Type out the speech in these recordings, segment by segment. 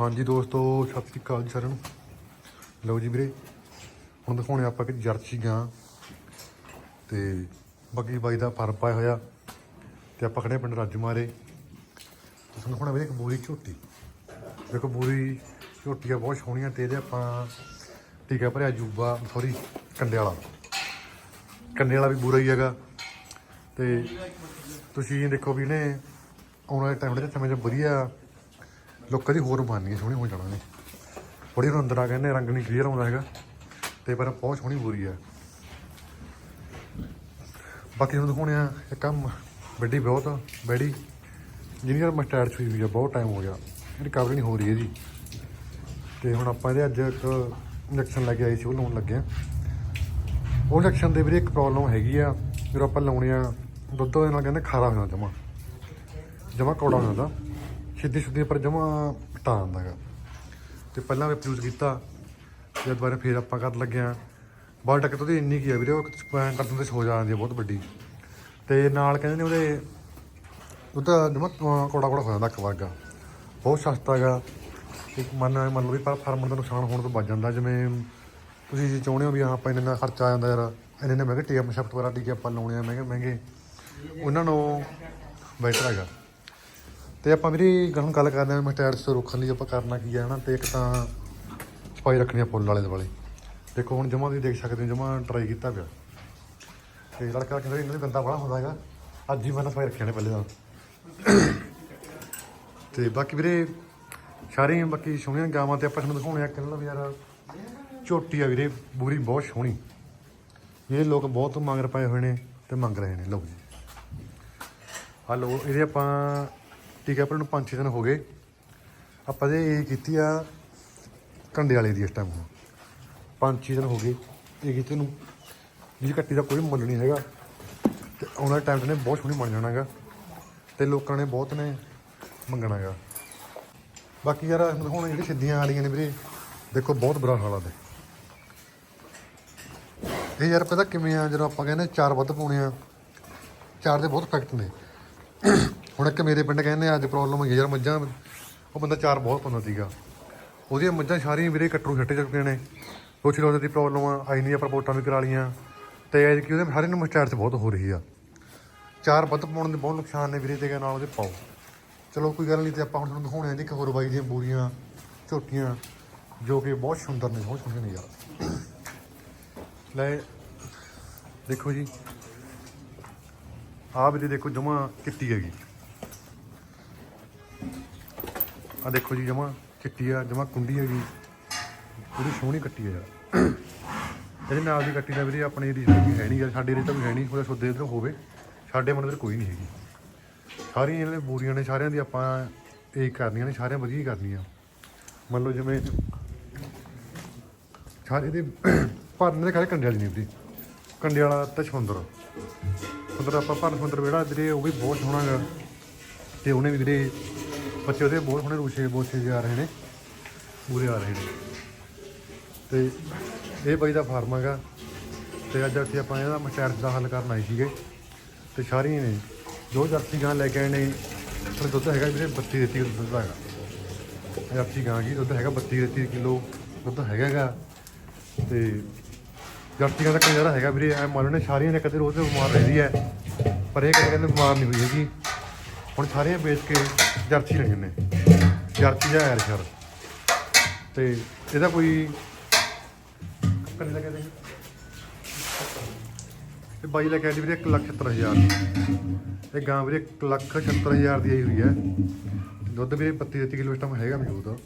ਹਾਂਜੀ ਦੋਸਤੋ, ਸਤਿ ਸ਼੍ਰੀ ਅਕਾਲ ਜੀ ਸਾਰਿਆਂ ਨੂੰ। ਲਓ ਜੀ ਵੀਰੇ, ਹੁਣ ਦਿਖਾਉਣੇ ਆਪਾਂ ਕਿ ਜਰਸੀ ਗਾਂ ਤੇ ਬਾਕੀ ਬਾਈ ਦਾ ਫਰ ਪਾਇਆ ਹੋਇਆ ਤੇ ਆਪਾਂ ਖੜੇ ਪਿੰਡ ਰਾਜੂ ਮਾਰੇ। ਤੁਹਾਨੂੰ ਦਿਖਾਉਣਾ ਵੀਰੇ ਇੱਕ ਬੂਰੀ ਝੋਟੀ। ਦੇਖੋ ਬੂਰੀ ਝੋਟੀ ਆ ਬਹੁਤ ਸੋਹਣੀਆਂ ਤੇ ਇਹਦੇ ਆਪਾਂ ਟੀਕਾ ਭਰਿਆ ਜੂਬਾ ਸੌਰੀ ਕੰਡੇ ਵਾਲਾ ਕੰਡੇ ਵਾਲਾ ਵੀ ਬੂਰਾ ਹੀ ਹੈਗਾ। ਤੇ ਤੁਸੀਂ ਦੇਖੋ ਵੀ ਇਹਨੇ ਆਉਣ ਵਾਲੇ ਟਾਈਮ ਦੇ ਸਮੇਂ 'ਚ ਵਧੀਆ ਲੋਕਾਂ ਦੀ ਹੋਰ ਬਣਨੀ ਸੋਹਣੀ ਹੋ ਜਾਣਾ ਨੇ ਬੜੀ ਨੂੰ ਅੰਦਰ ਆ ਕਹਿੰਦੇ ਰੰਗ ਨਹੀਂ ਕਲੀਅਰ ਆਉਂਦਾ ਹੈਗਾ। ਤੇ ਪਰ ਬਹੁਤ ਸੋਹਣੀ ਬੂਰੀ ਆ। ਬਾਕੀ ਤੁਹਾਨੂੰ ਦਿਖਾਉਣੇ ਆ, ਇੱਕ ਕੰਮ ਵੱਡੀ ਬਹੁਤ ਬੈੜੀ। ਜਿਹਨੀ ਯਾਰ ਮਸਟੈਡ ਹੋਈ ਆ, ਬਹੁਤ ਟਾਈਮ ਹੋ ਗਿਆ। ਰਿਕਵਰੀ ਨਹੀਂ ਹੋ ਰਹੀ ਇਹਦੀ। ਜੀ ਤੇ ਹੁਣ ਆਪਾਂ ਇਹਦੇ ਅੱਜ ਇੱਕ ਇੰਜੈਕਸ਼ਨ ਲੈ ਕੇ ਆਏ ਸੀ, ਉਹ ਲਾਉਣ ਲੱਗੇ ਆ। ਉਹ ਇੰਜੈਕਸ਼ਨ ਦੇ ਵੀਰੇ ਇੱਕ ਪ੍ਰੋਬਲਮ ਹੈਗੀ ਆ, ਜਦੋਂ ਆਪਾਂ ਲਾਉਣੇ ਆ, ਦੁੱਧ ਦੇ ਨਾਲ ਕਹਿੰਦੇ ਖਾਰਾ ਹੋ ਜਾਂਦਾ, ਜਮਾ। ਜਮਾ ਕੌੜਾ ਹੋ ਜਾਂਦਾ। ਸਿੱਧੀ ਸਿੱਧੀ ਪਰ ਜਮਾ ਟਾ ਜਾਂਦਾ ਹੈਗਾ। ਤੇ ਪਹਿਲਾਂ ਵੀ ਯੂਜ਼ ਕੀਤਾ ਤੇ ਬਾਰੇ ਫੇਰ ਆਪਾਂ ਕਰਨ ਲੱਗੇ ਆ ਬਾਲ ਟੱਕ ਤੋਂ ਇੰਨੀ ਕੀ ਆ ਵੀਰੇ, ਉਹ ਸਪੈਨ ਕਰ ਹੋ ਜਾਂਦੀ ਆ ਬਹੁਤ ਵੱਡੀ। ਤੇ ਨਾਲ ਕਹਿੰਦੇ ਨੇ ਉਹਦੇ, ਉਹਦਾ ਜਮਾ ਕੌੜਾ ਕੌੜਾ ਹੋ ਜਾਂਦਾ ਇੱਕ ਵਰਗਾ। ਬਹੁਤ ਸਸਤਾ ਹੈਗਾ। ਇੱਕ ਮਨ, ਮੰਨ ਲਓ ਵੀ ਪਰ ਫਾਰਮਰ ਦਾ ਨੁਕਸਾਨ ਹੋਣ ਤੋਂ ਬਚ ਜਾਂਦਾ, ਜਿਵੇਂ ਤੁਸੀਂ ਜੇ ਚਾਹੁੰਦੇ ਹੋ ਵੀ ਹਾਂ ਆਪਾਂ ਇੰਨੇ ਨਾਲ ਖਰਚਾ ਆ ਜਾਂਦਾ ਯਾਰ, ਇੰਨੇ ਨੇ ਮਹਿੰਗੇ ਟੀਐਮ ਸ਼ਫਟ ਵਗੈਰਾ ਟੀਕੇ ਆਪਾਂ ਲਾਉਣੇ ਆ ਮਹਿੰਗੇ ਮਹਿੰਗੇ। ਉਹਨਾਂ ਨੂੰ ਬੈਟਰ ਹੈਗਾ। ਤੇ ਆਪਾਂ ਵੀਰੇ ਹੁਣ ਗੱਲ ਕਰਦੇ ਹਾਂ ਮਸਟੈਡਸ ਤੋਂ ਰੋਕਣ ਲਈ ਆਪਾਂ ਕਰਨਾ ਕੀ ਹੈ ਹਨਾ? ਤੇ ਇੱਕ ਤਾਂ ਸਫ਼ਾਈ ਰੱਖਣੀ ਆ ਫੁੱਲ ਵਾਲੇ ਦੁਆਲੇ। ਦੇਖੋ, ਹੁਣ ਜਮਾ ਤੁਸੀਂ ਦੇਖ ਸਕਦੇ ਹੋ, ਜਮਾ ਟਰਾਈ ਕੀਤਾ ਪਿਆ। ਤੇ ਲੜਕਾ ਕਹਿੰਦਾ ਇਹਨਾਂ ਦੇ ਗੰਦਾ ਬੜਾ ਹੁੰਦਾ ਹੈਗਾ। ਅੱਜ ਹੀ ਮੈਂ ਸਫ਼ਾਈ ਰੱਖਿਆ ਨੇ ਪਹਿਲੇ ਦਾ ਤੇ ਬਾਕੀ ਵੀਰੇ, ਸਾਰੀਆਂ ਬਾਕੀ ਸੋਹਣੀਆਂ ਗਾਵਾਂ ਤੇ ਆਪਾਂ ਤੁਹਾਨੂੰ ਦਿਖਾਉਣੇ ਆ ਕਹਿੰਦਾ ਵੀ ਯਾਰ ਝੋਟੀ ਆ ਵੀਰੇ, ਬੂਰੀ ਬਹੁਤ ਸੋਹਣੀ। ਇਹ ਲੋਕ ਬਹੁਤ ਮੰਗ ਪਏ ਹੋਏ ਨੇ ਤੇ ਮੰਗ ਰਹੇ ਨੇ। ਲਓ ਜੀ। ਆ ਇਹਦੇ ਆਪਾਂ ਠੀਕ ਹੈ, ਪਰ ਨੂੰ 5-6 ਦਿਨ ਹੋ ਗਏ। ਆਪਾਂ ਦੇ ਇਹ ਕੀਤੀ ਆ ਕੰਡੇ ਵਾਲੇ ਦੀ ਇਸ ਟਾਈਮ ਹੁਣ। 5-6 ਦਿਨ ਹੋ ਗਏ, ਇਹ ਕੀਤੇ ਨੂੰ ਜਿਹਦੀ ਕੱਟੀ ਦਾ ਕੋਈ ਮੁੱਲ ਨਹੀਂ ਹੈਗਾ। ਤੇ ਆਉਣ ਵਾਲੇ ਟਾਈਮ 'ਤੇ ਨੇ ਬਹੁਤ ਸੋਹਣੀ ਬਣ ਜਾਣਾ ਹੈਗਾ। ਤੇ ਲੋਕਾਂ ਨੇ ਬਹੁਤ ਨੇ ਮੰਗਣਾ ਹੈਗਾ। ਬਾਕੀ ਯਾਰ ਹੁਣ ਜਿਹੜੀ ਸਿੱਧੀਆਂ ਵਾਲੀਆਂ ਨੇ ਵੀਰੇ, ਦੇਖੋ ਬਹੁਤ ਬੁਰਾ ਹਾਲ ਆ ਦੇ ਇਹ ਯਾਰ ਪਤਾ ਕਿਵੇਂ ਆ, ਜਦੋਂ ਆਪਾਂ ਕਹਿੰਦੇ ਚਾਰ ਵੱਧ ਪਾਉਣੇ ਆ, ਚਾਰ ਦੇ ਬਹੁਤ ਫੈਕਟ ਨੇ। ਹੁਣ ਇੱਕ ਮੇਰੇ ਪਿੰਡ ਕਹਿੰਦੇ ਅੱਜ ਪ੍ਰੋਬਲਮ ਹੋਈ ਯਾਰ ਮੱਝਾਂ। ਉਹ ਬੰਦਾ ਚਾਰ ਬਹੁਤ ਪਾਉਂਦਾ ਸੀਗਾ। ਉਹਦੀਆਂ ਮੱਝਾਂ ਸਾਰੀਆਂ ਵੀਰੇ ਕੱਟਰੂ ਛੱਟੇ ਚੁੱਕੀਆਂ ਨੇ। ਕੁਛ ਲੋਕਾਂ ਦੀ ਪ੍ਰੋਬਲਮ ਆ, ਆਈ ਨਹੀਂ ਆਪਾਂ ਰਿਪੋਰਟਾਂ ਵੀ ਕਰਾ ਲੀਆਂ ਤੇ ਐ ਕਿ ਉਹਦੇ ਸਾਰੇ ਨੂੰ ਮਸਟੈਟ ਬਹੁਤ ਹੋ ਰਹੀ ਆ। ਚਾਰ ਵੱਧ ਪਾਉਣ ਦੇ ਬਹੁਤ ਨੁਕਸਾਨ ਨੇ ਵੀਰੇ ਤੇ ਨਾਲ ਉਹਦੇ ਪਾਓ। ਚਲੋ ਕੋਈ ਗੱਲ ਨਹੀਂ ਤੇ ਆਪਾਂ ਹੁਣ ਤੁਹਾਨੂੰ ਦਿਖਾਉਣੇ ਆ ਜੀ ਇੱਕ ਹੋਰ ਬਾਈ ਦੀਆਂ ਬੂਰੀਆਂ, ਝੋਟੀਆਂ, ਜੋ ਕਿ ਬਹੁਤ ਸੁੰਦਰ ਨੇ, ਬਹੁਤ ਸੋਹਣੀਆਂ ਨੇ ਯਾਰ। ਲੈ, ਦੇਖੋ ਜੀ। ਆਹ ਵੀਰੇ ਦੇਖੋ ਜਮਾ ਚਿੱਟੀ ਹੈਗੀ। ਆ ਦੇਖੋ ਜੀ, ਜਮਾ ਚਿੱਟੀ ਆ, ਜਮਾ ਕੁੰਡੀ ਹੈਗੀ। ਪੂਰੀ ਸੋਹਣੀ ਕੱਟੀ ਆ। ਯਾਰ ਇਹਦੇ ਨਾਲ ਦੀ ਕੱਟੀ ਦਾ ਵੀਰੇ ਆਪਣੇ ਏਰੀਆ 'ਚ ਹੈ ਨਹੀਂ ਯਾਰ ਸਾਡੇ ਏਰੀਆ 'ਚ ਤਾਂ ਕੋਈ ਹੈ ਨਹੀਂ ਉਹਦਾ ਸੁੱਦੇ ਇੱਧਰ ਹੋਵੇ। ਸਾਡੇ ਮਨ ਵਿੱਚ ਕੋਈ ਨਹੀਂ ਹੈਗੀ। ਸਾਰੀਆਂ ਇਹਨਾਂ ਦੇ ਬੂਰੀਆਂ ਨੇ, ਸਾਰਿਆਂ ਦੀ ਆਪਾਂ ਇਹ ਕਰਨੀਆਂ ਨੇ, ਸਾਰਿਆਂ ਵਧੀਆ ਹੀ ਕਰਨੀਆਂ। ਮੰਨ ਲਓ ਜਿਵੇਂ ਸਾਰੇ ਦੇ ਭਰਨ ਦੇ ਖਾਲੇ ਕੰਡੇ ਵਾਲੀ ਨਹੀਂ ਵੀਰੇ। ਕੰਡੇ ਵਾਲਾ ਤਾਂ ਸੁੰਦਰ ਸਮੁੰਦਰ ਆਪਾਂ ਭਰਨ ਸਮੁੰਦਰ ਵਿਹੜਾ ਵੀਰੇ ਉਹ ਵੀ ਬਹੁਤ ਸੋਹਣਾ ਹੈਗਾ ਤੇ ਉਹਨੇ ਵੀ ਵੀਰੇ ਬੱਚੇ ਉਹਦੇ ਬਹੁਤ ਸੋਹਣੇ ਰੂਸ਼ੇ ਬੋਸੇ ਜਿਹੇ ਆ ਰਹੇ ਨੇ, ਪੂਰੇ ਆ ਰਹੇ ਨੇ। ਤੇ ਇਹ ਬਾਈ ਦਾ ਫਾਰਮ ਹੈਗਾ ਤੇ ਅੱਜ ਅਸੀਂ ਆਪਾਂ ਇਹਦਾ ਮਸ਼ਾਰਤ ਦਾ ਹੱਲ ਕਰਨ ਆਏ ਸੀਗੇ ਤੇ ਸਾਰੀਆਂ ਨੇ, ਜੋ ਜਰਸੀ ਗਾਂ ਲੈ ਕੇ ਆਏ ਨੇ ਪਰ ਦੁੱਧ ਹੈਗਾ ਵੀਰੇ 32 33 ਕਿਲੋ ਦੁੱਧ ਹੈਗਾ। ਜਰਸੀ ਗਾਂ ਕੀ ਦੁੱਧ ਹੈਗਾ 32 33 ਕਿਲੋ ਦੁੱਧ ਹੈਗਾਗਾ ਤੇ ਜਰਸੀ ਗਾਂ ਦਾ ਨਜ਼ਾਰਾ ਹੈਗਾ ਵੀਰੇ, ਐ ਮੰਨ ਲਓ ਨੇ ਸਾਰੀਆਂ ਨੇ ਕਦੇ ਰੋਜ਼ ਬਿਮਾਰ ਰਹਿੰਦੀ ਹੈ, ਪਰ ਇਹ ਕਦੇ ਕਹਿੰਦੇ ਬਿਮਾਰ ਨਹੀਂ ਹੋਈ ਹੈਗੀ। ਹੁਣ ਸਾਰੀਆਂ ਵੇਚ ਕੇ ਜਰਸੀ ਲੈਣੀਆਂ ਨੇ ਜਰਸੀ ਜਾਂ ਐਰ ਸ਼ਰ ਤੇ ਇਹਦਾ ਕੋਈ ਕਿੰਨੇ ਦਾ ਕਹਿੰਦੇ? ਇਹ ਬਾਈ ਲੈ ਕੇ ਆਈ ਵੀਰੇ 1 ਲੱਖ 70000 ਇਹ ਗਾਂ ਵੀਰੇ 1 ਲੱਖ 70000 ਦੀ ਆਈ ਹੋਈ ਹੈ। ਦੁੱਧ ਵੀਰੇ 32 33 ਕਿਲੋ ਇਸ ਟਾਈਮ ਹੈਗਾ ਮੌਜੂਦ।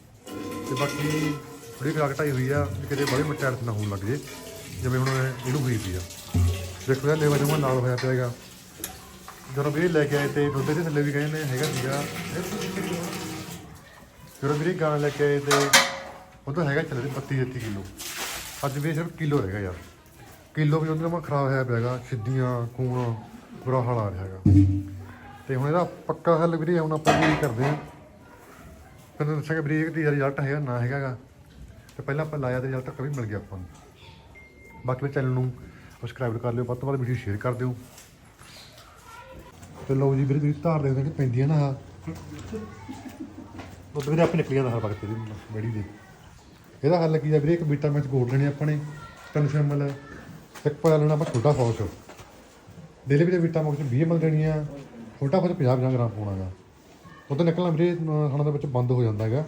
ਤੇ ਬਾਕੀ ਥੋੜੀ ਖਰਾਕ ਢਾਈ ਹੋਈ ਆ, ਵੀ ਕਿਤੇ ਬੜੇ ਮਚਾਰਤ ਨਾ ਹੋਣ ਲੱਗ ਜੇ। ਜਿਵੇਂ ਹੁਣ ਇਹਨੂੰ ਹੋਈ ਪਈ ਆ ਦੇਖੋ ਇਹ ਲੈਵਾ ਜਮਾ ਨਾਲ ਹੋਇਆ ਪਿਆਗਾ ਜਦੋਂ ਵੀਰੇ ਲੈ ਕੇ ਆਏ ਤੇ ਦੁੱਧ ਦੇ ਥੱਲੇ ਵੀ ਕਹਿੰਦੇ ਹੈਗਾ ਸੀਗਾ। ਜਦੋਂ ਵੀਰੇ ਗਾਂ ਲੈ ਕੇ ਆਏ ਤੇ ਉਹ ਤਾਂ ਹੈਗਾ ਚੱਲੇ 32 33 ਕਿਲੋ। ਅੱਜ ਵੀ ਸਿਰਫ ਕਿਲੋ ਹੈਗਾ ਯਾਰ। ਕਿਲੋ ਵੀ ਉਹਦੇ ਨਾਲ ਖਰਾਬ ਹੋਇਆ ਪਿਆਗਾ ਸਿੱਧੀਆਂ ਖੂਨ ਬੁਰਾ ਹਾਲ ਆ ਰਿਹਾ ਹੈਗਾ। ਤੇ ਹੁਣ ਇਹਦਾ ਪੱਕਾ ਹੱਲ ਵੀਰੇ ਹੁਣ ਆਪਾਂ ਕੀ ਕਰਦੇ ਹਾਂ। ਫਿਰ ਦੱਸਾਂਗੇ ਵੀਰੇ ਇਹ ਦੀ ਰਿਜ਼ਲਟ ਹੈਗਾ, ਨਾ ਹੈਗਾਗਾ ਤੇ ਪਹਿਲਾਂ ਆਪਾਂ ਲਾਇਆ ਤੇ ਰਿਜ਼ਲਟ ਕभी ਮਿਲ ਗਿਆ ਆਪਾਂ ਨੂੰ। ਬਾਕੀ ਮੇਰੇ ਚੈਨਲ ਨੂੰ ਸਬਸਕ੍ਰਾਈਬ ਕਰ ਲਿਓ, ਵੱਧ ਤੋਂ ਵੱਧ ਵੀਡੀਓ ਸ਼ੇਅਰ ਕਰ ਦਿਓ। ਤੇ ਲਓ ਜੀ ਵੀਰੇ ਤੁਸੀਂ ਧਾਰ ਦੇਖਦੇ ਕਿ ਪੈਂਦੀਆਂ ਨਾ ਆਹ। ਉਦੋਂ ਵੀਰੇ ਆਪੇ ਨਿਕਲ ਜਾਂਦਾ ਹਰ ਵਕਤ ਦੀ ਬੜੀ ਦੇ ਇਹਦਾ ਹੱਲ ਕੀ ਆ ਵੀਰੇ ਇੱਕ ਬੀਟਾ ਮੈਚ ਗੋੜ ਲੈਣੇ ਆਪਾਂ ਨੇ ਤਿੰਨ ਇੱਕ ਪਾ ਲੈਣਾ ਆਪਾਂ ਛੋਟਾ ਫੌਜ। ਡੇਲੀ ਵੀਰੇ ਬੀਟਾ ਮੈਚ 20 ml ਦੇਣੀ ਆ ਛੋਟਾ ਫੌਜ 50 50 ਗ੍ਰਾਮ ਪਾਉਣਾਗਾ ਉਦੋਂ ਨਿਕਲਣਾ ਵੀਰੇ ਅਹ, ਖਾਣਾ ਦੇ ਵਿੱਚ ਬੰਦ ਹੋ ਜਾਂਦਾ ਹੈਗਾ।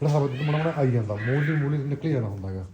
ਜਿਹੜਾ ਹਵਾ ਤੋਂ ਮਣਾ ਮਣਾ ਆਈ ਜਾਂਦਾ ਮੂਲ ਦੀ ਮੂਲ ਨਿਕਲ ਜਾਣਾ ਹੁੰਦਾ ਹੈਗਾ।